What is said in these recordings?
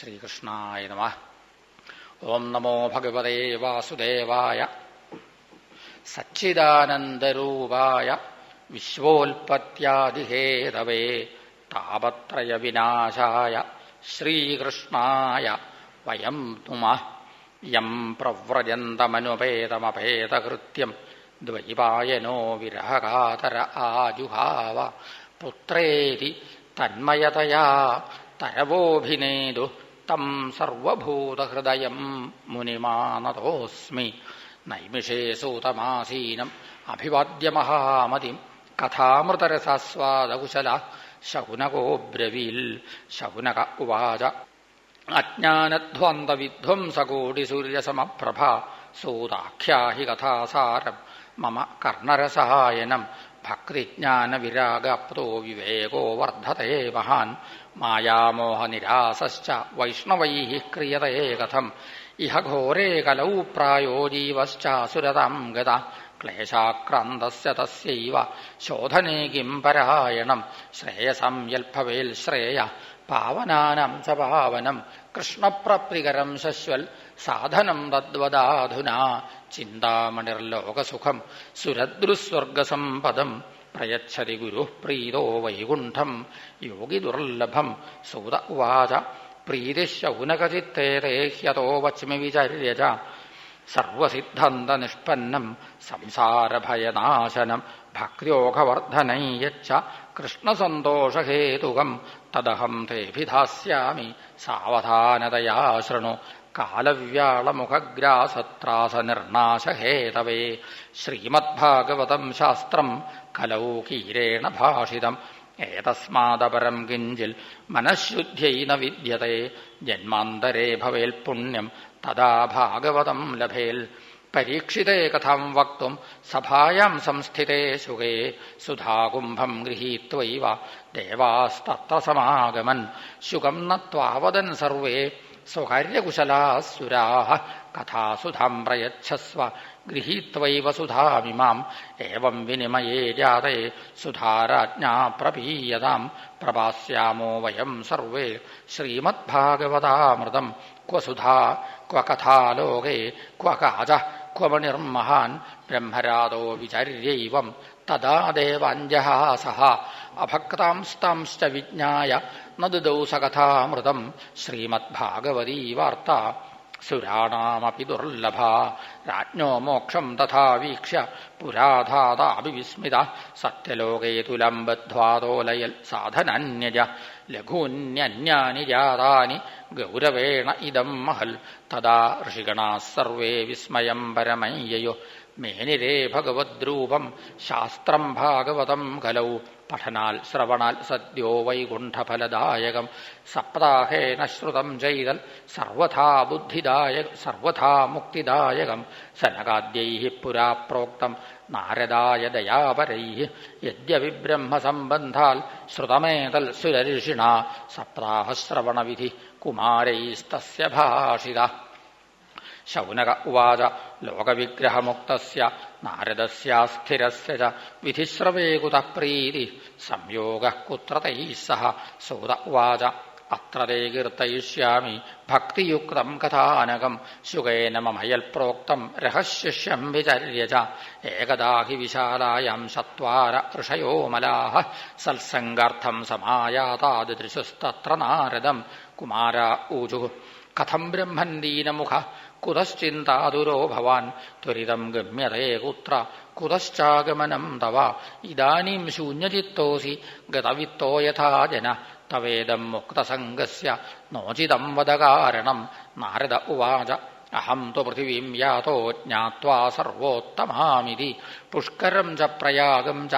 ശ്രീകൃഷ്ണായ നമ. ഓം നമോ ഭഗവതേ വാസുദേവായ. സച്ചിദാനന്ദരൂപായ. വിശ്വോൽപത്യാദിഹേതവേ താപത്രയവിനാശായ. ശ്രീകൃഷ്ണായ. വയം തുമ. യം പ്രവ്രജന്തമനുപേതമഭേദകൃത്യം ദ്വൈപായനോ വിരഹകാതര ആജുഹാവ. പുത്രേതി തന്മയതയാ. തരവോഭിനേതു. തം സർവഭൂതഹൃദയം മുനിമാനതോസ്മി. നൈമിഷേ സൂതമാസീനം അഭിവാദ്യമഹാമതിം കഥാമൃതരസാസ്വാദകുശല ശകുനകോബ്രവീൽ ശകുനക ഉവാച. അജ്ഞാനധ്വന്തവിധ്വംസകോടിസൂര്യസമപ്രഭ. സൂതാഖ്യാഹി കഥാസാരം. മമ കർണരസായനം ഭക്തിജ്ഞാനവിരാഗപ്തോ വിവേകോ വർദ്ധതേ മഹാൻ. മായാമോഹനിരാസശ്ച വൈഷ്ണവൈ ക്രിയതേ കഥം. ഇഹ ഘോരേ കലൗ പ്രായോ ജീവശ്ചാസുരതാം ഗത. ക്ലേശാക്രാന്തസ്യ തസ്യൈവ. ശോധനേ കിം പരായണം. ശ്രേയസം യൽഭവേൽ ശ്രേയ. പാവനാനം ച പാവനം. കൃഷ്ണപ്രപ്രികരം ശശ്വൽ. സാധനം തദ്വദാധുനാ. ചിന്താമണിർലോകസുഖം. സുരദ്രുസ്വർഗസമ്പദം പ്രയച്ഛതി ഗുരു പ്രീതോ വൈകുണ്ഠം യോഗി ദുർലഭം സൂത ഉവാച പ്രീതിശൗനകചിത്തേരേ ഹ്യതോ വച്മി വിചര്യജ. സർവസിദ്ധാന്തനിഷ്പന്നം സംസാരഭയനാശനം ഭക്തിയോഗവർദ്ധനൈ യച്ച കൃഷ്ണസന്തോഷഹേതുകം. തദഹം തേഭിധാസ്യാമി സാവധാനതയാ ശൃണു. കാലവ്യാളമുഖഗ്രാസത്രാസനിർണാശഹേതവേ ശ്രീമദ്ഭാഗവതം ശാസ്ത്രം കലൗ കീരേണ ഭാഷിതം. ഏതസ്മാദപരം കിഞ്ചിൽ മനഃശുദ്ധ്യൈ ന വിദ്യത്തെ ജന്മാന്തരേ ഭവേൽ പുണ്യം തദാ ഭാഗവതം ലഭേൽ. പരീക്ഷിതേ കഥാം വക്തും സഭായാം സംസ്ഥിതേ സുഖേ. സുധാകുംഭം ഗൃഹീത്വൈവ ദേവാസ്തത്ര സമാഗമൻ ശുകം നത്വാവദൻ സർവേ. സ്വകാര്യകുശലാസുരാ കഥാസുധാം പ്രയച്ഛസ്വ ഗൃഹീത്വൈവ സുധാമിമാം. ഏവം വിനിമയേ ജാതേ സുധാരാജ്ഞാ പ്രപീയതാം. പ്രഭാസ്യാമോ വയം സർവേ ശ്രീമദ്ഭാഗവതാമൃതം. ക്വ സുധാ ക്വ കഥാലോകേ ക്വ കാജ ക്വ മണിർമഹാൻ. ബ്രഹ്മരാദോ വിചര്യൈവം. തദാ ദേവാഞ്ജഹാസഹ അഭക്താംസ്താംശ്ച വിജ്ഞായ നദുദൗ സകഥാമൃതം. ശ്രീമദ്ഭാഗവതീ വാർത്ത. സുരാണാമപി ദുർലഭ. രാജ്ഞോ മോക്ഷം തഥാ വീക്ഷ്യ. പുരാധാതാപി വിസ്മിത സത്യലോകേ തുലം ബദ്ധ്വാതോലയൽ സാധനന്യജ. ലഘൂന്യന്യാനി ജാതാനി ഗൗരവേണ ഇദം മഹൽ. തദാ ഋഷിഗണാ സർവേ വിസ്മയം പരമയ്യയോ. മേനിരേ ഭഗവദ്രൂപം. ശാസ്ത്രം ഭാഗവതം കലൗ. പഠനാൽ ശ്രവണാൽ സദ്യോ വൈകുണ്ഠഫലദായകം. സപ്താഹേന ശ്രുതം ചെയ്തൽ സർവഥാ ബുദ്ധിദായക സർവഥാ മുക്തിദായകം. സനകാദ്യൈ പുരാ പ്രോക്തം നാരദായ ദയാപരൈ യദ്യവിബ്രഹ്മസംബന്ധാൽ ശ്രുതമേതൽ സുരർഷിണ സപ്താഹശ്രവണവിധി കുമാരൈസ്തസ്യ ഭാഷിത. ശൗനക ഉവാച. ലോകവിഗ്രഹമുക്തസ്യ നാരദസ്യാസ്ഥിരസ്യ ച. വിധിശ്രവേ പ്രീതി സംയോഗ കുത്ര തൈः സഹ. സൂത ഉവാച. അത്ര തേ കീർത്തയിഷ്യാമി ഭക്തിയുക്തം കഥാനകം. ശുകേന മമയൽ പ്രോക്തം രഹസ്യഷ്യം വിചര്യ ഏകദാ ഹി വിശാലായാം ചത്വാര ഋഷയോ മലാഹ. സത്സംഗാർത്ഥം സമായാതാദൃശുസ്തത്ര നാരദം. കുമാര ഊജു. കഥം ബ്രഹ്മൻ ദീനമുഖ. കുതശ്ചിന്താതുരോ ഭവാൻ? ത്വരിതം ഗമ്യതേ കുത്ര. കുതശ്ചാഗമനം തവ. ഇദാനീം ശൂന്യചിത്തോസി. ഗതവിത്തോ യഥാ ജന. തവേദം മുക്തസംഗസ്യ. നോചിതം വദ കാരണം. നാരദ ഉവാച. അഹം തു പൃഥിവീം യാതോ ജ്ഞാത്വാ സർവോത്തമാമിതി. പുഷ്കരം ച പ്രയാഗം ച.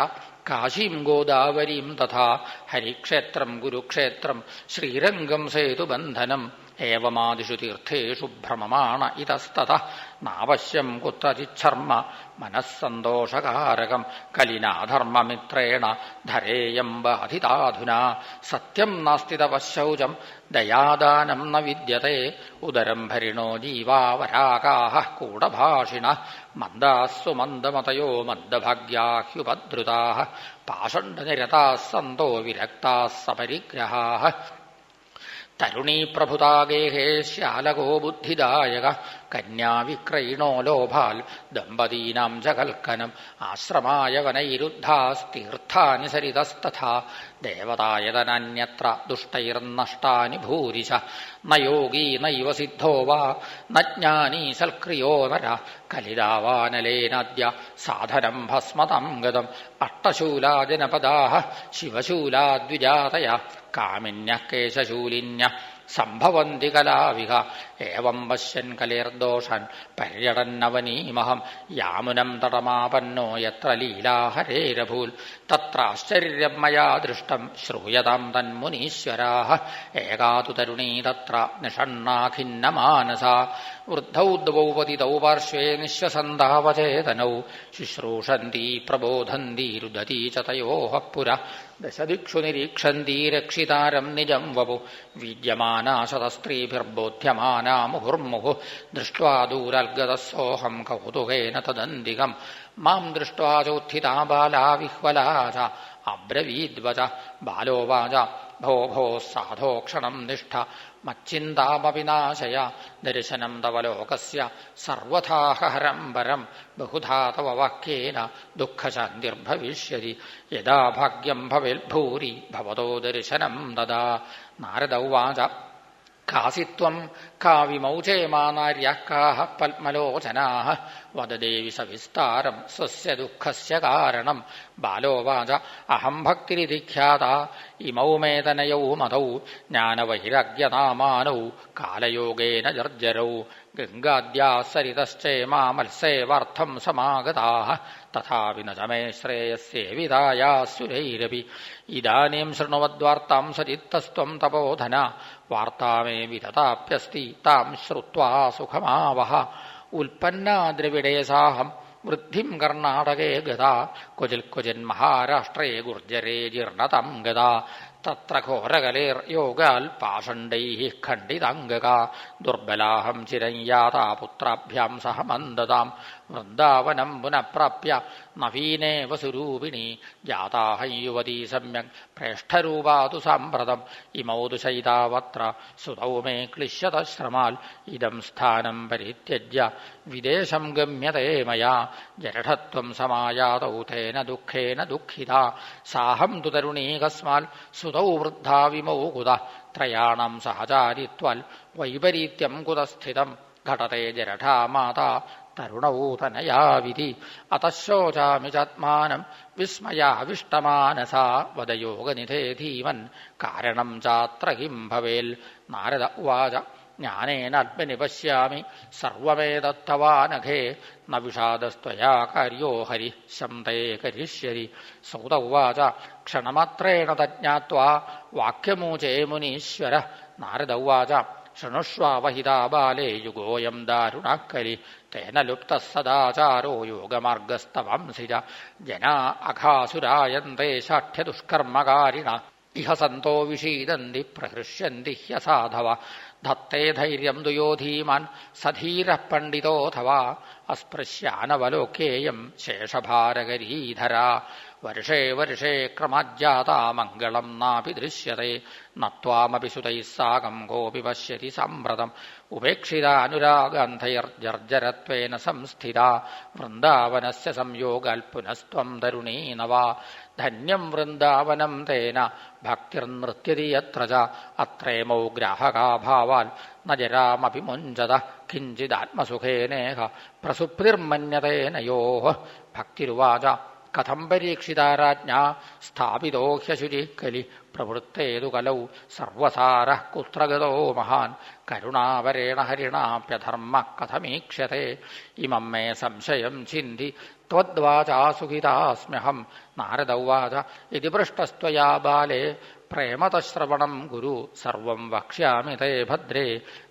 കാശീം ഗോദാവരീം തഥാ. ഹരിക്ഷേത്രം ഗുരുക്ഷേത്രം. ശ്രീരംഗം സേതുബന്ധനം. ഏവമാദിഷു തീർത്ഥേഷു ഭ്രമമാണ ഇതസ്തത. നാവശ്യം കുത്രചിച്ഛർമ്മ മനസ്സന്തോഷകാരകം. കലിനാധർമ്മമിത്രേണ ധരേയം ബാധിതാധുനാ സത്യം നാസ്തി തപശൗചം ദയാദാനം ന വിദ്യത്തെ. ഉദരം ഭരിണോ ജീവാവരാകാഹ കൂടഭാഷിണ. മന്ദാസ്സു മന്ദമതയോ മന്ദഭാഗ്യാഹ്യുപദ്രുതാ പാഷണ്ഡനിരതാ സന്തോ വിരക്താः സപരിഗ്രഹാः തരുണീപ്രഭുതാഗേഹേ ശ്യാലകോ ബുദ്ധിദായക കന്യാവിക്രയിണോ ലോഭാൽ ദമ്പതീനാം ജകൽക്കനം കൽക്കനം ആശ്രമായ വനൈരുദ്ധാസ്തീർത്ഥാനി സരിതസ്തഥാ ദേവതായതനന്യത്ര ദുഷ്ടൈർനഷ്ടാനി ഭൂരിശ. നയോഗീ യോഗീ നൈവ സിദ്ധോ വാ. നജ്ഞാനീ ജ്ഞാനീ സൽക്രിയോ നര. കലിതാവാനലേനദ്യ സാധനം ഭസ്മതം ഗതം. അട്ടശൂലാജനപദാ ശിവശൂലാദ്വിജാതയ. ശിവശൂലാ ദ്വിജാതയ കാമിന്യ കേശശൂലിന്യ സംഭവന്തി കലാവിഹ. ഏവം പശ്യൻ കലേർദോഷൻ പര്യടന്നവനീമഹം. യാമുനം തടമാപന്നോ യത്ര ലീലാഹരേരഭൂൽ തത്രാശ്ചര്യം മയാ ദൃഷ്ടം ശ്രൂയതാം തന്മുനീശ്വരാഹ ഏകാതു തരുണീ തത്ര നിഷണ്ണാഖിന്നമാനസ. വൃദ്ധൗ ദ്വൗ പതിതൗ പാർശ്വേ നിശ്വസന്താവചേതനൗ. ശുശ്രൂഷന്തി പ്രബോധന്തി രുദതീ ച പുര. दशदिक्षु निरीक्षन्ती रक्षितारं निजं वपु। विद्यमाना शतस्त्रीभिर्बोध्यमाना मुहुर्मुहुः दृष्ट्वा दूरर्गतः सोऽहं कौतुकेन तदन्दिकं माँ दृष्ट्वा चोत्थिता बाला विह्वला च अब्रवीद्वच। बालोवाच भो भो साधो क्षण निष्ठ। നിഷ്ഠ ദർശനം തവ ലോകസ്യ. സർവഥാഹരം പരം. ബഹുധാ തവ വാക്യേന. ദുഃഖശാന്തിർഭവിഷ്യതി. യഥാ ഭാഗ്യം ഭവേൽഭൂരി ഭവതോ ദർശനം തഥാ. നാരദ ഉവാച കാസി ത്വം കാവിമൗചേമാ പത്മലോചനാഹ കാः പത്മലോചനാः വദദേവി സവിസ്താരം സ്വസ്യ ദുഃഖസ്യ കാരണം. ബാലോവാച അഹം ഭക്തിരിധിഖ്യാത ഇമൗമേതനയൗ ഇമൗ മേതനയൗ മതൗ ജ്ഞാനവഹിരഗ്യനാമാനൗ കാലയോഗേന ജർജരൗ. ഗംഗാദ്യാ സരിതശ്ചേമാ മത്സേവാർത്ഥം സമാഗതാ തഥാപി ന ച മേ ശ്രേയസ്യേവിതായാസുരൈരപി ഇദാനീം ശൃണുവദ്വാർത്താം സചിത്തസ്ത്വം തപോധന. വാർത്താ മേ വിതതാപ്യസ്തി താം ശ്രുത്വാ സുഖമാവഹ. ഉൽപ്പന്നാ ദ്രവിഡേ സാഹം വൃദ്ധിം കർണാടകേ ഗതാ. ക്വചിൽ ക്വചിൻ മഹാരാഷ്ട്രേ ഗുർജരേ ജീർണതം ഗതാ. തത്ര ഘോരകലേർ യോഗാൽ പാഷണ്ഡൈ ഖണ്ഡിതംഗക ദുർബലാഹം ചിരം യാതാ പുത്രാഭ്യാം സഹ മന്ദതാം വൃന്ദാവനം പുനഃപ്രാപ്യ നവീനേ വസുരൂപിണി ജാതാഹ യുവതീ സമ്യക് പ്രേഷ്ഠരൂപാതു സാമ്പ്രതം. ഇമൗതു ശൈതാവത്ര സുതൗ മേ ക്ലിശ്യത ശ്രമാൽ. ഇദം സ്ഥാനം പരിത്യജ്യ വിദേശം ഗമ്യതേ മയാ. ജരഠത്വം സമായാതൗ തേന ദുഃഖേന ദുഃഖിത. സാഹം തു തരുണീ കസ്മാൽ സുതൗ വൃദ്ധാ വിമൗ കുത. ത്രയാണം സഹചാരിത്വാൽ വൈപരീത്യം കുതസ്ഥിതം. ഘടതേ ജരഠാ മാതാ തരുണൗതനയാവിധി അതശോചാമി ചാത്മാനം വിസ്മയാവിഷ്ടമാനസാ വദയോഗനിധേ ധീമൻ കാരണം ചാത്ര കിം ഭവേൽ. നാരദ ഉവാച ജ്ഞാനേനാത്മനി പശ്യാമി. സർവമേതത്തവാനഘേ ന വിഷാദസ്ത്വയാ കാര്യോ ഹരി ശന്തേ കരിഷ്യതി സൗത ഉവാച ക്ഷണമാത്രേണ തജ്ഞാത്വാ. വാക്യമൂചേ മുനീശ്വര. നാരദ ഉവാച ശൃണുഷ്വാവഹിതാ ബാലേ യുഗോയം ദാരുണാക്കലി തേന ലുപ്ത സദാചാരോ യോഗമാർഗസ്തവംസിജ ജനാ അഘാസുരായന്തേ ശാഠ്യദുഷ്കർമ്മകാരിണ ഇഹ സന്തോ വിഷീദന്തി പ്രഹൃഷ്യന്തി ഹ്യസാധവ ധത്തേ ധൈര്യം ദുയോധീമാൻ സധീര പണ്ഡിതോഥവാ അസ്പൃശ്യാനവലോകേയം ശേഷഭാരകരീധര വർഷേ വർഷേ ക്രമാജ്ജാതാ മംഗളം നാപി ദൃശ്യത്തെ നത്വാമപി സുതൈ സാകം കോപി പശ്യതി സമ്പ്രതം. ഉപേക്ഷിതാനുരാഗാന്ധൈർജർജരത്വേന സംസ്ഥിത. വൃന്ദാവനസ്യ സംയോഗാൽ പുനസ്ത്വം തരുണീ ധന്യം വൃന്ദാവനം തേന ഭക്തിർനൃത്യതി യത്ര അത്രേമോ ഗ്രാഹകാഭാവാൽ ന നജരാമഭിമുഞ്ചത. കിഞ്ചിദാത്മസുഖേനേഹ പ്രസുപ്തിർമന്യതേനയോ ഭക്തിരുവാച. കഥം പരീക്ഷിതാരാജ്ഞ. സ്ഥാപിതോ ഹ്യശുചി കലി പ്രവൃത്തേതു കലൗ. സർവസാര കുത്രഗതോ മഹാൻ. കരുണാവരേണ ഹരിണാപ്യധർമ്മ കഥമീക്ഷ്യത്തെ. ഇമം മേ സംശയം ചിന്തി. ത്വദ്വാചാസുഖിതാസ്മ്യഹം. നാരദൗവാച. ഇതി പൃഷ്ടസ്ത്വയാ ബാലേ. പ്രേമതശ്രവണം ഗുരു സർവം വക്ഷ്യാമി തേ ഭദ്രേ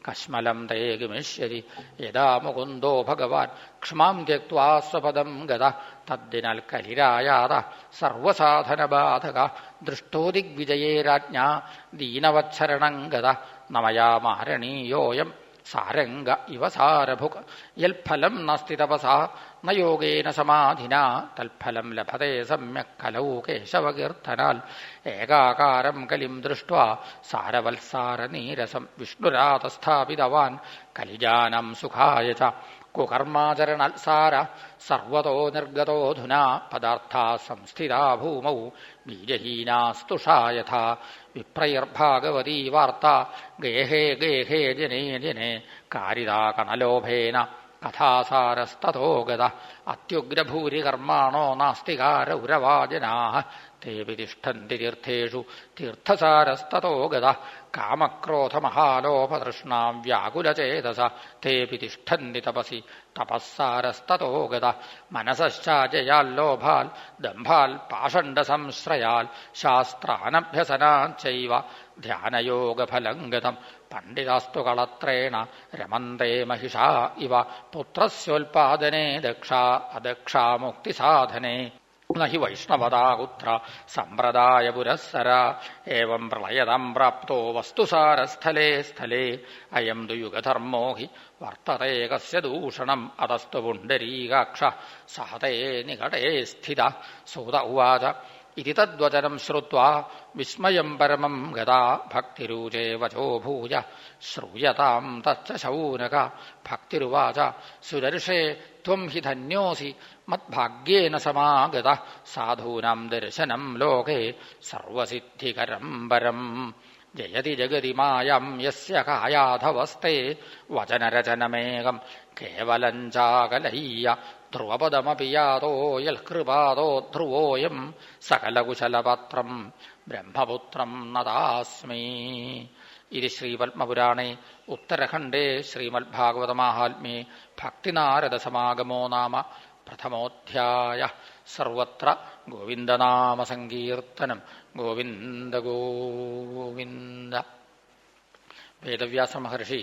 കശ്മലം തേ ഗമിഷ്യതി യഥാ മുകുന്ദോ ഭഗവാൻ ക്ഷ്മാം ത്യക്വാ സ്വപദം ഗത തദ്ദിനാൽ കലിരായാത സർവസാധനബാധക ദൃഷ്ടോ ദിഗ്വിജയേ രാജ്ഞാ ദീനവത്സരണം ഗത നമയാ മാരണീയോയം സാരംഗ ഇവ സാരഭുക. യൽഫലം നാസ്തി തപസാ. ന സമാധിന. തൽഫലം ലഭത്തെ സമ്യക്. കലൗ കേശവകീർത്തനാൽ. ഏകാകാരം കലിം ദൃഷ്ട്വാ. സാരവത്സാരനീരസം വിഷ്ണുരാതസ്ഥാപിതവാൻ. കലിജാനം സുഖായ ച. കുകർമാചരണത്സാര. സർവതോ നിർഗതോധുന പദാർത്ഥ സംസ്ഥിതാ ഭൂമൗ. ബീജഹീനാസ്തുഷാ യഥാ വിപ്രയർഭാഗവതീ വാർത്ത ഗേഹേ ഗേഹേ ജനേ ജനേ കാരിതാ കണലോഭേന കഥാസാരസ്തോ ഗത അത്യുഗ്രഭൂരികർമാണോ നാസ്തികാര ഉരവാജനാ തേപി തിഷ്ഠന്തി തീർത്ഥസാരസ്തോ ഗത കാമക്രോധമഹാലോപതൃഷ്ണാം വ്യാകുലചേതസ. തേപി തിഷ്ഠന്തി തപസി. തപസ്സാരസ്തോ ഗത മനസശ്ചാജയാല്ലോഭാൽ ദംഭാൽ പാഷണ്ഡസംശ്രയാൽ ശാസ്ത്രാനഭ്യസനാച്ചൈവ ധ്യാനയോഗഫലം ഗതം. പണ്ഡിതാസ്തു കളത്രേണ രമന്തേ മഹിഷാ ഇവ. പുത്രസ്യോൽപാദനേ ദക്ഷാ അദക്ഷാ മുക്തിസാധനേ നഹി വൈഷ്ണവതാകുത്ര സമ്പ്രദായ പുരസ്സര ഏവം പ്രളയതം പ്രാപ്തോ വസ്തുസാരസ്ഥലേ സ്ഥലേ അയം ദുയുഗധർമ്മോ ഹി വർത്തതേ കസ്യ ദൂഷണം അതസ്തു പുണ്ടരീകാക്ഷ സഹതേ നികടേ സ്ഥിത സൂത ഉവാച ഇതി തദ്വചനം ശ്രുത്വാ വിസ്മയം പരമം ഗതാ ഭക്തിരൂചേ വചോ ഭൂയ ശ്രൂയതാം തച്ച ശൗനക ഭക്തിരുവാച സുരർഷേ ത്വം ഹി ധന്യോസി മദ്ഭാഗ്യേന സമാഗത സാധൂനാം ദർശനം ലോകേ സർവസിദ്ധികരം പരം ജയതി ജഗതി മായം യസ്യ കായാധവസ്തേ വചനരചനമേകം കേവലം ചാകലയ്യ ധ്രുവപദമപി യാതോ യൽകൃപാദോ ധ്രുവോയം സകലകുശലപത്രം ബ്രഹ്മപുത്രം നദാസ്മി. ഇത് ശ്രീപത്മപുരാണേ ഉത്തരഖണ്ഡേ ശ്രീമദ്ഭാഗവതമാഹാത്മ്യേ ഭക്തിനാരദസമാഗമോ നാമ പ്രഥമോധ്യായ. സർവത്ര ഗോവിന്ദനാമസങ്കീർത്തനം ഗോവിന്ദ ഗോവിന്ദ. വേദവ്യാസ മഹർഷി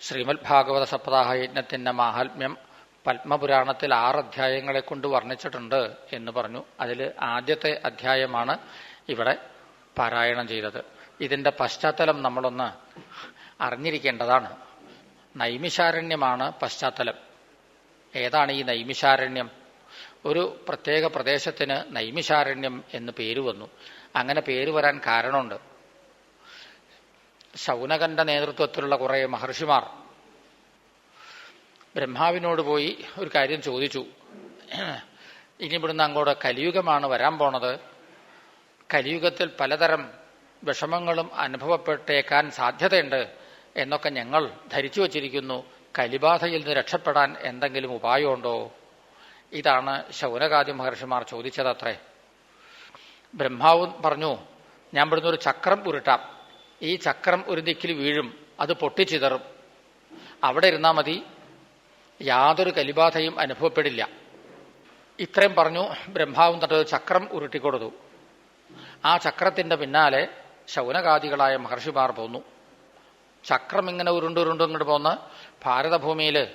ശ്രീമദ് ഭാഗവത സപ്താഹ യജ്ഞത്തിന്റെ മാഹാത്മ്യം പത്മപുരാണത്തിൽ ആറ് അധ്യായങ്ങളെ കൊണ്ട് വർണിച്ചിട്ടുണ്ട് എന്ന് പറഞ്ഞു. അതിൽ ആദ്യത്തെ അധ്യായമാണ് ഇവിടെ പാരായണം ചെയ്തത്. ഇതിന്റെ പശ്ചാത്തലം നമ്മളൊന്ന് അറിഞ്ഞിരിക്കേണ്ടതാണ്. നൈമിശാരണ്യമാണ് പശ്ചാത്തലം. ഏതാണ് ഈ നൈമിശാരണ്യം ഒരു പ്രത്യേക പ്രദേശത്തിന് നൈമിഷാരണ്യം എന്ന് പേര് വന്നു. അങ്ങനെ പേര് വരാൻ കാരണമുണ്ട്. ശൗനകന്റെ നേതൃത്വത്തിലുള്ള കുറെ മഹർഷിമാർ ബ്രഹ്മാവിനോട് പോയി ഒരു കാര്യം ചോദിച്ചു. ഇനി ഇവിടുന്ന് അങ്ങോട്ട് കലിയുഗമാണ് വരാൻ പോണത്. കലിയുഗത്തിൽ പലതരം വിഷമങ്ങളും അനുഭവപ്പെട്ടേക്കാൻ സാധ്യതയുണ്ട് എന്നൊക്കെ ഞങ്ങൾ ധരിച്ചു വച്ചിരിക്കുന്നു. കലിബാധയിൽ നിന്ന് രക്ഷപ്പെടാൻ എന്തെങ്കിലും ഉപായമുണ്ടോ? ഇതാണ് ശൗനകാദി മഹർഷിമാർ ചോദിച്ചതത്രേ. ബ്രഹ്മാവ് പറഞ്ഞു ഞാൻ ഇവിടുന്ന് ഒരു ചക്രം ഉരുട്ടാം. ഈ ചക്രം ഒരു ദിക്കിൽ വീഴും. അത് പൊട്ടിച്ചിതറും. അവിടെ ഇരുന്നാൽ മതി. യാതൊരു കലിബാധയും അനുഭവപ്പെടില്ല. ഇത്രയും പറഞ്ഞു ബ്രഹ്മാവും തട്ടത് ചക്രം ഉരുട്ടിക്കൊടുത്തു. ആ ചക്രത്തിന്റെ പിന്നാലെ ശൗനകാദികളായ മഹർഷിമാർ പോന്നു. ചക്രം ഇങ്ങനെ ഉരുണ്ടുരുണ്ട് ഇങ്ങോട്ട് പോന്ന് ഭാരതഭൂമിയിൽ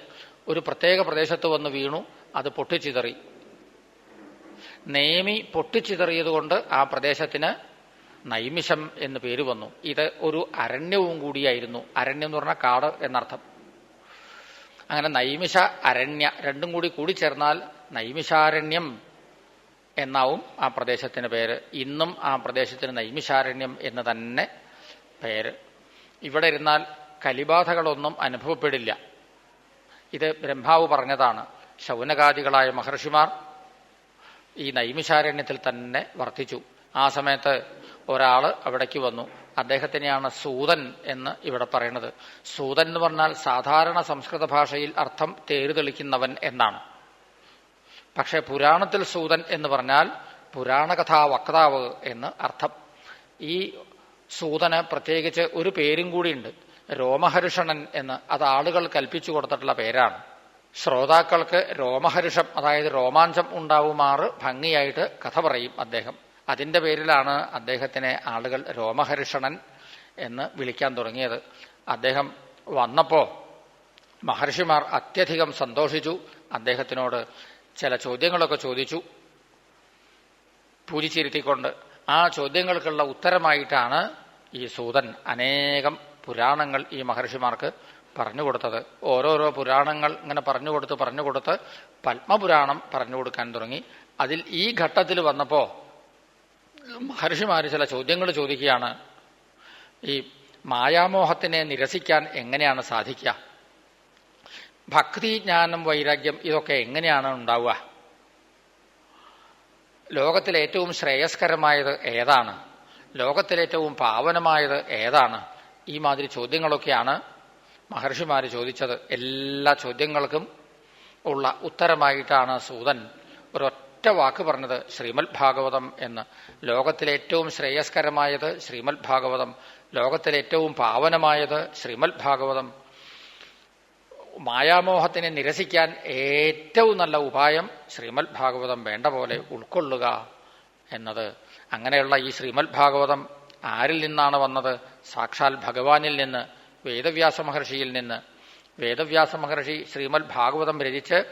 ഒരു പ്രത്യേക പ്രദേശത്ത് വന്ന് വീണു അത് പൊട്ടിച്ചിതറി. നേമി പൊട്ടിച്ചിതറിയതുകൊണ്ട് ആ പ്രദേശത്തിന് നൈമിഷം എന്ന് പേര് വന്നു. ഇത് ഒരു അരണ്യവും കൂടിയായിരുന്നു. അരണ്യം എന്ന് പറഞ്ഞാൽ കാട് എന്നർത്ഥം. അങ്ങനെ നൈമിഷ അരണ്യ രണ്ടും കൂടി കൂടിച്ചേർന്നാൽ നൈമിഷാരണ്യം എന്നാവും ആ പ്രദേശത്തിന് പേര്. ഇന്നും ആ പ്രദേശത്തിന് നൈമിഷാരണ്യം എന്ന് തന്നെ പേര്. ഇവിടെ ഇരുന്നാൽ കലിബാധകളൊന്നും അനുഭവപ്പെടില്ല. ഇത് ബ്രഹ്മാവ് പറഞ്ഞതാണ്. ശൗനകാദികളായ മഹർഷിമാർ ഈ നൈമിഷാരണ്യത്തിൽ തന്നെ വർത്തിച്ചു. ആ സമയത്ത് ഒരാൾ അവിടേക്ക് വന്നു. അദ്ദേഹത്തിനെയാണ് സൂതൻ എന്ന് ഇവിടെ പറയുന്നത് സൂതൻ എന്ന് പറഞ്ഞാൽ സാധാരണ സംസ്കൃത ഭാഷയിൽ അർത്ഥം തേരുതെളിക്കുന്നവൻ എന്നാണ്. പക്ഷെ പുരാണത്തിൽ സൂതൻ എന്ന് പറഞ്ഞാൽ പുരാണകഥാ വക്താവ് എന്ന് അർത്ഥം. ഈ സൂതന് പ്രത്യേകിച്ച് ഒരു പേരും കൂടിയുണ്ട്. രോമഹർഷണൻ എന്ന് അത് ആളുകൾ കൽപ്പിച്ചു കൊടുത്തിട്ടുള്ള പേരാണ്. ശ്രോതാക്കൾക്ക് രോമഹർഷം അതായത് രോമാഞ്ചം ഉണ്ടാവുമാറ് ഭംഗിയായിട്ട് കഥ പറയും അദ്ദേഹം. അതിന്റെ പേരിലാണ് അദ്ദേഹത്തിനെ ആളുകൾ രോമഹർഷണൻ എന്ന് വിളിക്കാൻ തുടങ്ങിയത്. അദ്ദേഹം വന്നപ്പോ മഹർഷിമാർ അത്യധികം സന്തോഷിച്ചു. അദ്ദേഹത്തിനോട് ചില ചോദ്യങ്ങളൊക്കെ ചോദിച്ചു. പൂജിച്ചിരുത്തിക്കൊണ്ട് ആ ചോദ്യങ്ങൾക്കുള്ള ഉത്തരമായിട്ടാണ് ഈ സൂതൻ അനേകം പുരാണങ്ങൾ ഈ മഹർഷിമാർക്ക് പറഞ്ഞു കൊടുത്തത്. ഓരോരോ പുരാണങ്ങൾ ഇങ്ങനെ പറഞ്ഞു കൊടുത്ത് പറഞ്ഞു പത്മപുരാണം പറഞ്ഞു കൊടുക്കാൻ തുടങ്ങി. അതിൽ ഈ ഘട്ടത്തിൽ വന്നപ്പോ മഹർഷിമാര് ചില ചോദ്യങ്ങൾ ചോദിക്കുകയാണ്. ഈ മായാമോഹത്തിനെ നിരസിക്കാൻ എങ്ങനെയാണ് സാധിക്കുക? ഭക്തി ജ്ഞാനം വൈരാഗ്യം ഇതൊക്കെ എങ്ങനെയാണ് ഉണ്ടാവുക? ലോകത്തിൽ ഏറ്റവും ശ്രേയസ്കരമായത് ഏതാണ്? ലോകത്തിലേറ്റവും പാവനമായത് ഏതാണ്? ഈ മാതിരി ചോദ്യങ്ങളൊക്കെയാണ് മഹർഷിമാർ ചോദിച്ചത്. എല്ലാ ചോദ്യങ്ങൾക്കും ഉള്ള ഉത്തരമായിട്ടാണ് സൂതൻ ഒരൊറ്റ വാക്ക് പറഞ്ഞത് ശ്രീമദ് ഭാഗവതം എന്ന്. ലോകത്തിലെ ഏറ്റവും ശ്രേയസ്കരമായത് ശ്രീമദ് ഭാഗവതം ലോകത്തിലെ ഏറ്റവും പാവനമായത് ശ്രീമദ് ഭാഗവതം മായാമോഹത്തിനെ നിരസിക്കാൻ ഏറ്റവും നല്ല ഉപായം ശ്രീമദ് ഭാഗവതം വേണ്ട പോലെ ഉൾക്കൊള്ളുക എന്നത്. അങ്ങനെയുള്ള ഈ ശ്രീമദ് ഭാഗവതം ആരിൽ നിന്നാണ് വന്നത്? സാക്ഷാൽ ഭഗവാനിൽ നിന്ന് വേദവ്യാസ മഹർഷിയിൽ നിന്ന്. വേദവ്യാസ മഹർഷി ശ്രീമദ് ഭാഗവതം രചിച്ച്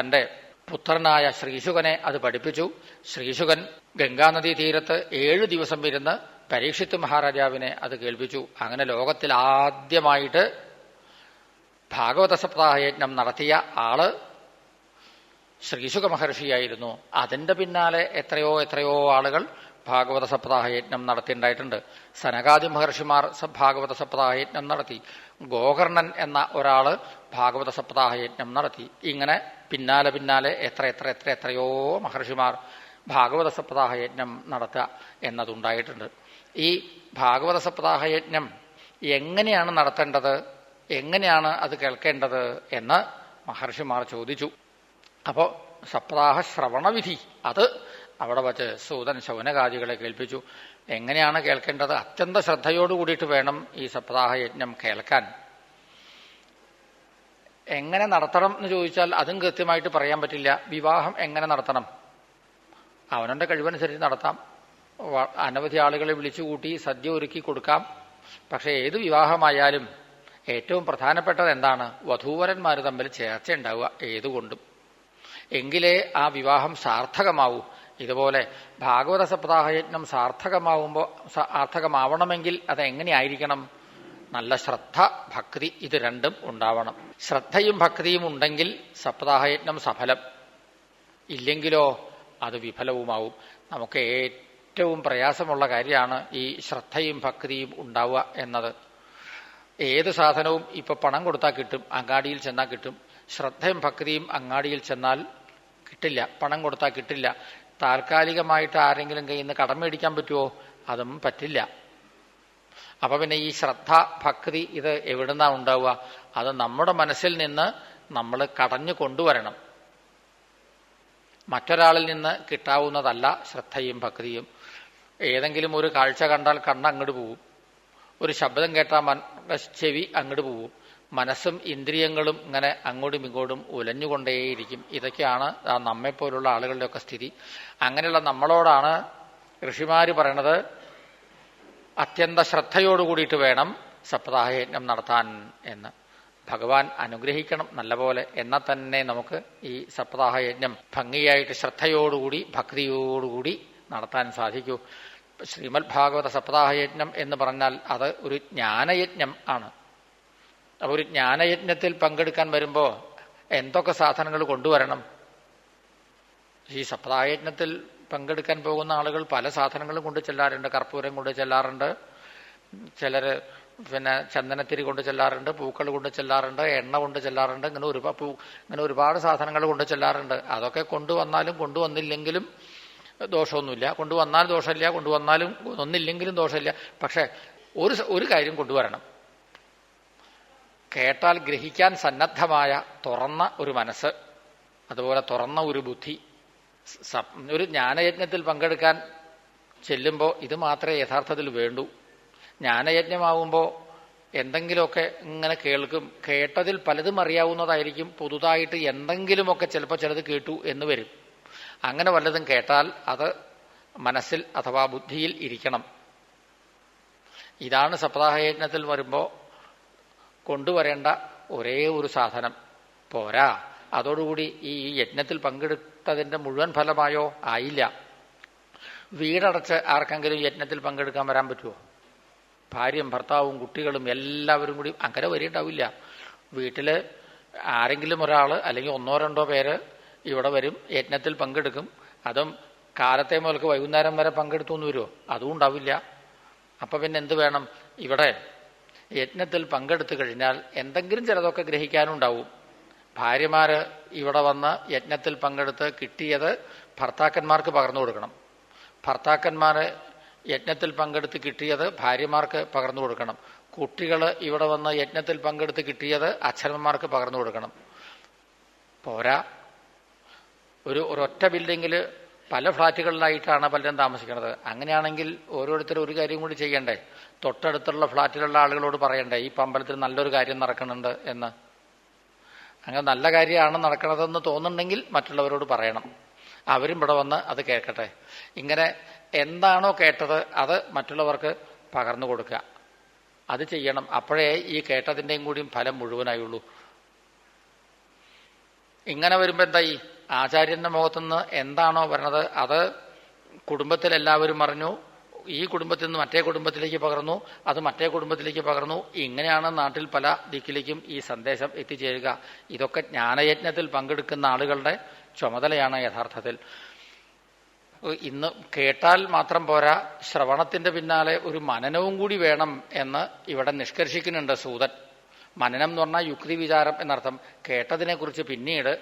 തന്റെ പുത്രനായ ശ്രീശുകനെ അത് പഠിപ്പിച്ചു. ശ്രീശുകൻ ഗംഗാനദീ തീരത്ത് ഏഴു ദിവസം ഇരുന്ന് പരീക്ഷിത്ത് മഹാരാജാവിനെ അത് കേൾപ്പിച്ചു. അങ്ങനെ ലോകത്തിൽ ആദ്യമായിട്ട് ഭാഗവത സപ്താഹയജ്ഞം നടത്തിയ ആൾ ശ്രീശുക മഹർഷിയായിരുന്നു. അതിന്റെ പിന്നാലെ എത്രയോ എത്രയോ ആളുകൾ ഭാഗവത സപ്താഹയജ്ഞം നടത്തിയിട്ടുണ്ടായിട്ടുണ്ട് സനകാദി മഹർഷിമാർ ഭാഗവത സപ്താഹയജ്ഞം നടത്തി. ഗോകർണൻ എന്ന ഒരാൾ ഭാഗവത സപ്താഹയജ്ഞം നടത്തി. ഇങ്ങനെ പിന്നാലെ പിന്നാലെ എത്ര എത്ര എത്ര എത്രയോ മഹർഷിമാർ ഭാഗവത സപ്താഹ സപ്താഹയജ്ഞം നടത്തുക എന്നതുണ്ടായിട്ടുണ്ട്. ഈ ഭാഗവത സപ്താഹ യജ്ഞം എങ്ങനെയാണ് നടത്തേണ്ടത് എങ്ങനെയാണ് അത് കേൾക്കേണ്ടത് എന്ന് മഹർഷിമാർ ചോദിച്ചു. അപ്പോൾ സപ്താഹ ശ്രവണവിധി അത് അവിടെ വച്ച് സൂതൻ ശൗനകാദികളെ കേൾപ്പിച്ചു. എങ്ങനെയാണ് കേൾക്കേണ്ടത്? അത്യന്ത ശ്രദ്ധയോടു കൂടിയിട്ട് വേണം ഈ സപ്താഹ യജ്ഞം കേൾക്കാൻ. എങ്ങനെ നടത്തണം എന്ന് ചോദിച്ചാൽ അതും കൃത്യമായിട്ട് പറയാൻ പറ്റില്ല. വിവാഹം എങ്ങനെ നടത്തണം? അവനവന്റെ കഴിവനുസരിച്ച് നടത്താം. അനവധി ആളുകളെ വിളിച്ചുകൂട്ടി സദ്യ ഒരുക്കി കൊടുക്കാം. പക്ഷേ ഏത് വിവാഹമായാലും ഏറ്റവും പ്രധാനപ്പെട്ടത് എന്താണ്? വധൂവരന്മാർ തമ്മിൽ ചേർച്ച ഉണ്ടാവുക ഏതുകൊണ്ടും. എങ്കിലേ ആ വിവാഹം സാർത്ഥകമാവൂ. ഇതുപോലെ ഭാഗവത സപ്താഹയജ്ഞം സാർത്ഥകമാവുമ്പോൾ സാർത്ഥകമാവണമെങ്കിൽ അത് എങ്ങനെയായിരിക്കണം നല്ല ശ്രദ്ധ ഭക്തി ഇത് രണ്ടും ഉണ്ടാവണം. ശ്രദ്ധയും ഭക്തിയും ഉണ്ടെങ്കിൽ സപ്താഹയജ്ഞം സഫലം. ഇല്ലെങ്കിലോ അത് വിഫലവുമാവും. നമുക്ക് ഏറ്റവും പ്രയാസമുള്ള കാര്യമാണ് ഈ ശ്രദ്ധയും ഭക്തിയും ഉണ്ടാവുക എന്നത്. ഏത് സാധനവും ഇപ്പൊ പണം കൊടുത്താൽ കിട്ടും അങ്ങാടിയിൽ ചെന്നാൽ കിട്ടും. ശ്രദ്ധയും ഭക്തിയും അങ്ങാടിയിൽ ചെന്നാൽ കിട്ടില്ല പണം കൊടുത്താൽ കിട്ടില്ല. താൽക്കാലികമായിട്ട് ആരെങ്കിലും കയ്യിൽ നിന്ന് കടം മേടിക്കാൻ പറ്റുമോ അതും പറ്റില്ല. അപ്പൊ പിന്നെ ഈ ശ്രദ്ധ ഭക്തി ഇത് എവിടുന്നാ ഉണ്ടാവുക? അത് നമ്മുടെ മനസ്സിൽ നിന്ന് നമ്മൾ കടഞ്ഞു കൊണ്ടുവരണം. മറ്റൊരാളിൽ നിന്ന് കിട്ടാവുന്നതല്ല ശ്രദ്ധയും ഭക്തിയും. ഏതെങ്കിലും ഒരു കാഴ്ച കണ്ടാൽ കണ്ണ് അങ്ങോട്ട് പോവും. ഒരു ശബ്ദം കേട്ടാൽ ചെവി അങ്ങോട്ട് പോവും. മനസ്സും ഇന്ദ്രിയങ്ങളും ഇങ്ങനെ അങ്ങോട്ടും ഇങ്ങോട്ടും ഉലഞ്ഞുകൊണ്ടേയിരിക്കും. ഇതൊക്കെയാണ് നമ്മെപ്പോലുള്ള ആളുകളുടെയൊക്കെ സ്ഥിതി. അങ്ങനെയുള്ള നമ്മളോടാണ് ഋഷിമാര് പറയണത് അത്യന്ത ശ്രദ്ധയോടു കൂടിയിട്ട് വേണം സപ്താഹയജ്ഞം നടത്താൻ എന്ന്. ഭഗവാൻ അനുഗ്രഹിക്കണം നല്ലപോലെ എന്നാൽ തന്നെ നമുക്ക് ഈ സപ്താഹയജ്ഞം ഭംഗിയായിട്ട് ശ്രദ്ധയോടുകൂടി ഭക്തിയോടുകൂടി നടത്താൻ സാധിക്കൂ. ശ്രീമദ് ഭാഗവത സപ്താഹയജ്ഞം എന്ന് പറഞ്ഞാൽ അത് ഒരു ജ്ഞാനയജ്ഞം ആണ്. അപ്പൊ ഒരു ജ്ഞാനയജ്ഞത്തിൽ പങ്കെടുക്കാൻ വരുമ്പോൾ എന്തൊക്കെ സാധനങ്ങൾ കൊണ്ടുവരണം? ഈ സപ്താഹയജ്ഞത്തിൽ പങ്കെടുക്കാൻ പോകുന്ന ആളുകൾ പല സാധനങ്ങളും കൊണ്ട് ചെല്ലാറുണ്ട്. കർപ്പൂരം കൊണ്ട് ചെല്ലാറുണ്ട്. ചിലർ പിന്നെ ചന്ദനത്തിരി കൊണ്ട് ചെല്ലാറുണ്ട്. പൂക്കൾ കൊണ്ട് ചെല്ലാറുണ്ട്. എണ്ണ കൊണ്ട് ചെല്ലാറുണ്ട്. ഇങ്ങനെ ഒരുപാട് പൂ ഇങ്ങനെ ഒരുപാട് സാധനങ്ങൾ കൊണ്ട് ചെല്ലാറുണ്ട്. അതൊക്കെ കൊണ്ടുവന്നാലും കൊണ്ടുവന്നില്ലെങ്കിലും ദോഷമൊന്നുമില്ല. കൊണ്ടുവന്നാൽ ദോഷമില്ല. കൊണ്ടുവന്നാലും ഒന്നില്ലെങ്കിലും ദോഷമില്ല. പക്ഷെ ഒരു ഒരു കാര്യം കൊണ്ടുവരണം. കേട്ടാൽ ഗ്രഹിക്കാൻ സന്നദ്ധമായ തുറന്ന ഒരു മനസ്സ് അതുപോലെ തുറന്ന ഒരു ബുദ്ധി ഒരു ജ്ഞാനയജ്ഞത്തിൽ പങ്കെടുക്കാൻ ചെല്ലുമ്പോൾ ഇത് മാത്രമേ യഥാർത്ഥത്തിൽ വേണ്ടൂ. ജ്ഞാനയജ്ഞമാവുമ്പോൾ എന്തെങ്കിലുമൊക്കെ ഇങ്ങനെ കേൾക്കും. കേട്ടതിൽ പലതും അറിയാവുന്നതായിരിക്കും. പുതുതായിട്ട് എന്തെങ്കിലുമൊക്കെ ചിലപ്പോൾ ചിലത് കേട്ടു എന്ന് വരും. അങ്ങനെ വല്ലതും കേട്ടാൽ അത് മനസ്സിൽ അഥവാ ബുദ്ധിയിൽ ഇരിക്കണം. ഇതാണ് സപ്താഹയജ്ഞത്തിൽ വരുമ്പോൾ കൊണ്ടുവരേണ്ട ഒരേ ഒരു സാധനം. പോരാ. അതോടുകൂടി ഈ യജ്ഞത്തിൽ പങ്കെടുത്തതിന്റെ മുഴുവൻ ഫലമായോ? ആയില്ല. വീടടച്ച് ആർക്കെങ്കിലും യജ്ഞത്തിൽ പങ്കെടുക്കാൻ വരാൻ പറ്റുമോ ഭാര്യയും ഭർത്താവും കുട്ടികളും എല്ലാവരും കൂടി അങ്ങനെ വരിണ്ടാവില്ല വീട്ടിൽ ആരെങ്കിലും ഒരാൾ അല്ലെങ്കിൽ ഒന്നോ രണ്ടോ പേര് ഇവിടെ വരും യജ്ഞത്തിൽ പങ്കെടുക്കും. അതും കാലത്തെ മുതൽക്ക് വൈകുന്നേരം വരെ പങ്കെടുത്തു എന്ന് വരുമോ അതും ഉണ്ടാവില്ല. അപ്പം പിന്നെ എന്ത് വേണം? ഇവിടെ യജ്ഞത്തിൽ പങ്കെടുത്തു കഴിഞ്ഞാൽ എന്തെങ്കിലും ചിലതൊക്കെ ഗ്രഹിക്കാനുണ്ടാവും. ഭാര്യമാര് ഇവിടെ വന്ന് യജ്ഞത്തിൽ പങ്കെടുത്ത് കിട്ടിയത് ഭർത്താക്കന്മാർക്ക് പകർന്നു കൊടുക്കണം. ഭർത്താക്കന്മാർ യജ്ഞത്തിൽ പങ്കെടുത്ത് കിട്ടിയത് ഭാര്യമാർക്ക് പകർന്നു കൊടുക്കണം. കുട്ടികൾ ഇവിടെ വന്ന് യജ്ഞത്തിൽ പങ്കെടുത്ത് കിട്ടിയത് അച്ഛനമ്മമാർക്ക് പകർന്നു കൊടുക്കണം. പോരാ. ഒരു ഒരൊറ്റ ബിൽഡിങ്ങിൽ പല ഫ്ളാറ്റുകളിലായിട്ടാണ് പലരും താമസിക്കുന്നത്. അങ്ങനെയാണെങ്കിൽ ഓരോരുത്തരും ഒരു കാര്യം കൂടി ചെയ്യണ്ടേ? തൊട്ടടുത്തുള്ള ഫ്ളാറ്റിലുള്ള ആളുകളോട് പറയണ്ടേ ഈ പമ്പലത്തിൽ നല്ലൊരു കാര്യം നടക്കുന്നുണ്ട് എന്ന്. അങ്ങനെ നല്ല കാര്യമാണ് നടക്കണതെന്ന് തോന്നുന്നുണ്ടെങ്കിൽ മറ്റുള്ളവരോട് പറയണം. അവരും ഇവിടെ വന്ന് അത് കേൾക്കട്ടെ. ഇങ്ങനെ എന്താണോ കേട്ടത് അത് മറ്റുള്ളവർക്ക് പകർന്നു കൊടുക്കുക. അത് ചെയ്യണം. അപ്പോഴേ ഈ കേട്ടതിന്റെയും കൂടിയും ഫലം മുഴുവനായുള്ളൂ. ഇങ്ങനെ വരുമ്പോൾ എന്തായി? ആചാര്യന്റെ മുഖത്തുനിന്ന് എന്താണോ പറഞ്ഞത് അത് കുടുംബത്തിൽ എല്ലാവരും അറിഞ്ഞു. ഈ കുടുംബത്തിൽ നിന്ന് മറ്റേ കുടുംബത്തിലേക്ക് പകർന്നു അത് മറ്റേ കുടുംബത്തിലേക്ക് പകർന്നു. ഇങ്ങനെയാണ് നാട്ടിൽ പല ദിക്കിലേക്കും ഈ സന്ദേശം എത്തിച്ചേരുക. ഇതൊക്കെ ജ്ഞാനയജ്ഞത്തിൽ പങ്കെടുക്കുന്ന ആളുകളുടെ ചുമതലയാണ് യഥാർത്ഥത്തിൽ. ഇന്ന് കേട്ടാൽ മാത്രം പോരാ ശ്രവണത്തിന്റെ പിന്നാലെ ഒരു മനനവും കൂടി വേണം എന്ന് ഇവിടെ നിഷ്കർഷിക്കുന്നുണ്ട് സൂതൻ. മനനം എന്ന് പറഞ്ഞാൽ യുക്തി വിചാരം എന്നർത്ഥം. കേട്ടതിനെക്കുറിച്ച് പിന്നീട്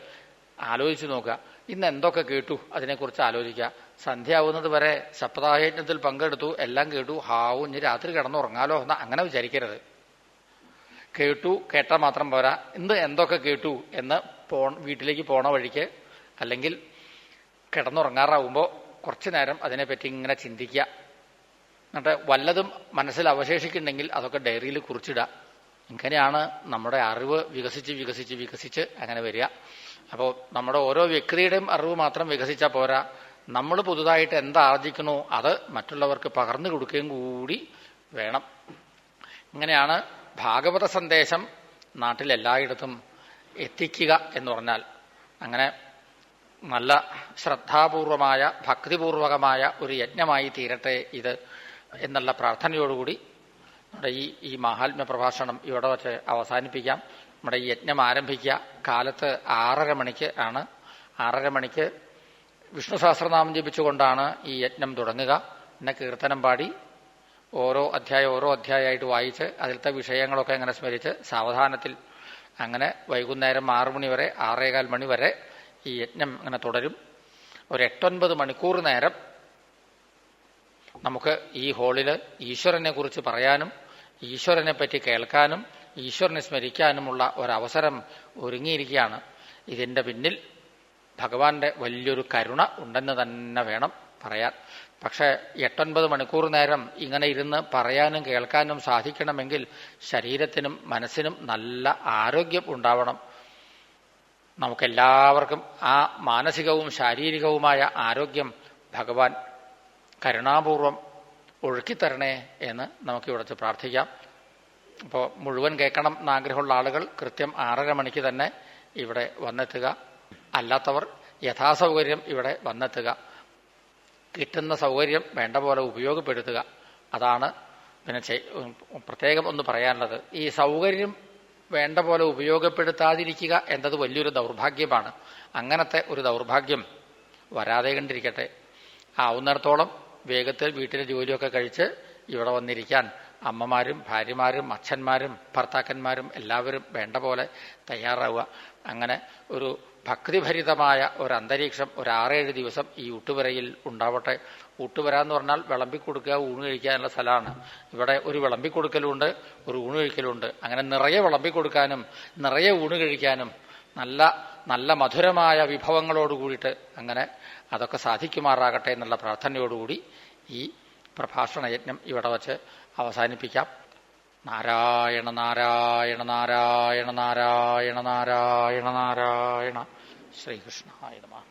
ആലോചിച്ചു നോക്കുക. ഇന്ന് എന്തൊക്കെ കേട്ടു? അതിനെക്കുറിച്ച് ആലോചിക്കുക. സന്ധ്യയാവുന്നത് വരെ സപ്താഹയജ്ഞത്തിൽ പങ്കെടുത്തു. എല്ലാം കേട്ടു. ഹാവു ഇനി രാത്രി കിടന്നുറങ്ങാലോ എന്ന് അങ്ങനെ വിചാരിക്കരുത്. കേട്ടു കേട്ടാൽ മാത്രം പോരാ. ഇന്ന് എന്തൊക്കെ കേട്ടു എന്ന് പോ വീട്ടിലേക്ക് പോണ വഴിക്ക് അല്ലെങ്കിൽ കിടന്നുറങ്ങാറാവുമ്പോൾ കുറച്ചു നേരം അതിനെപ്പറ്റി ഇങ്ങനെ ചിന്തിക്കുക. എന്നിട്ട് വല്ലതും മനസ്സിൽ അവശേഷിക്കുന്നുണ്ടെങ്കിൽ അതൊക്കെ ഡയറിയിൽ കുറിച്ചിടുക. ഇങ്ങനെയാണ് നമ്മുടെ അറിവ് വികസിച്ച് വികസിച്ച് വികസിച്ച് അങ്ങനെ വരിക. അപ്പോൾ നമ്മുടെ ഓരോ വ്യക്തിയുടെയും അറിവ് മാത്രം വികസിച്ചാൽ പോരാ. നമ്മൾ പുതുതായിട്ട് എന്താർജിക്കണോ അത് മറ്റുള്ളവർക്ക് പകർന്നു കൊടുക്കുകയും കൂടി വേണം. ഇങ്ങനെയാണ് ഭാഗവത സന്ദേശം നാട്ടിലെല്ലായിടത്തും എത്തിക്കുക എന്ന് പറഞ്ഞാൽ അങ്ങനെ നല്ല ശ്രദ്ധാപൂർവമായ ഭക്തിപൂർവകമായ ഒരു യജ്ഞമായി തീരട്ടെ ഇത് എന്നുള്ള പ്രാർത്ഥനയോടുകൂടി നമ്മുടെ ഈ ഈ മഹാത്മ്യ പ്രഭാഷണം ഇവിടെ വച്ച് അവസാനിപ്പിക്കാം. നമ്മുടെ യജ്ഞം ആരംഭിക്കുക. കാലത്ത് ആറര മണിക്ക് ആണ്. ആറര മണിക്ക് വിഷ്ണു സഹസ്രനാമം ജപിച്ചുകൊണ്ടാണ് ഈ യജ്ഞം തുടങ്ങുക. പിന്നെ കീർത്തനം പാടി ഓരോ അധ്യായം ഓരോ അധ്യായമായിട്ട് വായിച്ച് അതിലത്തെ വിഷയങ്ങളൊക്കെ അങ്ങനെ സ്മരിച്ച് സാവധാനത്തിൽ അങ്ങനെ വൈകുന്നേരം ആറു മണി വരെ ആറേകാൽ മണി വരെ ഈ യജ്ഞം അങ്ങനെ തുടരും. ഒരു എട്ടൊൻപത് മണിക്കൂർ നേരം നമുക്ക് ഈ ഹാളിൽ ഈശ്വരനെ കുറിച്ച് പറയാനും ഈശ്വരനെ പറ്റി കേൾക്കാനും ഈശ്വരനെ സ്മരിക്കാനുമുള്ള ഒരവസരം ഒരുങ്ങിയിരിക്കുകയാണ്. ഇതിന്റെ പിന്നിൽ ഭഗവാന്റെ വലിയൊരു കരുണ ഉണ്ടെന്ന് തന്നെ വേണം പറയാൻ. പക്ഷെ എട്ടൊൻപത് മണിക്കൂർ നേരം ഇങ്ങനെ ഇരുന്ന് പറയാനും കേൾക്കാനും സാധിക്കണമെങ്കിൽ ശരീരത്തിനും മനസ്സിനും നല്ല ആരോഗ്യം ഉണ്ടാവണം. നമുക്കെല്ലാവർക്കും ആ മാനസികവും ശാരീരികവുമായ ആരോഗ്യം ഭഗവാൻ കരുണാപൂർവം ഒഴുക്കിത്തരണേ എന്ന് നമുക്ക് ഇവിടുത്തെ പ്രാർത്ഥിക്കാം. അപ്പോൾ മുഴുവൻ കേൾക്കണം എന്നാഗ്രഹമുള്ള ആളുകൾ കൃത്യം ആറര മണിക്ക് തന്നെ ഇവിടെ വന്നെത്തുക. അല്ലാത്തവർ യഥാസൗകര്യം ഇവിടെ വന്നെത്തുക. കിട്ടുന്ന സൗകര്യം വേണ്ട പോലെ ഉപയോഗപ്പെടുത്തുക. അതാണ് പിന്നെ പ്രത്യേകം ഒന്ന് പറയാനുള്ളത്. ഈ സൗകര്യം വേണ്ട പോലെ ഉപയോഗപ്പെടുത്താതിരിക്കുക എന്നത് വലിയൊരു ദൗർഭാഗ്യമാണ്. അങ്ങനത്തെ ഒരു ദൗർഭാഗ്യം വരാതെ കണ്ടിരിക്കട്ടെ. ആവുന്നിടത്തോളം വേഗത്തിൽ വീട്ടിലെ ജോലിയൊക്കെ കഴിച്ച് ഇവിടെ വന്നിരിക്കാൻ അമ്മമാരും ഭാര്യമാരും അച്ഛന്മാരും ഭർത്താക്കന്മാരും എല്ലാവരും വേണ്ട പോലെ തയ്യാറാവുക. അങ്ങനെ ഒരു ഭക്തിഭരിതമായ ഒരു അന്തരീക്ഷം ഒരു ആറേഴ് ദിവസം ഈ ഊട്ടുപുരയിൽ ഉണ്ടാവട്ടെ. ഊട്ടുപുര എന്ന് പറഞ്ഞാൽ വിളമ്പിക്കൊടുക്കുക ഊണ് കഴിക്കാനുള്ള സ്ഥലമാണ്. ഇവിടെ ഒരു വിളമ്പിക്കൊടുക്കലുണ്ട് ഒരു ഊണ് കഴിക്കലുണ്ട്. അങ്ങനെ നിറയെ വിളമ്പിക്കൊടുക്കാനും നിറയെ ഊണ് കഴിക്കാനും നല്ല നല്ല മധുരമായ വിഭവങ്ങളോട് കൂടിയിട്ട് അങ്ങനെ അതൊക്കെ സാധിക്കുമാറാകട്ടെ എന്നുള്ള പ്രാർത്ഥനയോടുകൂടി ഈ പ്രഭാഷണ യജ്ഞം ഇവിടെ വച്ച് അവസാനിപ്പിക്കാം. നാരായണ നാരായണ നാരായണ നാരായണ നാരായണ നാരായണ. ശ്രീകൃഷ്ണ നമ.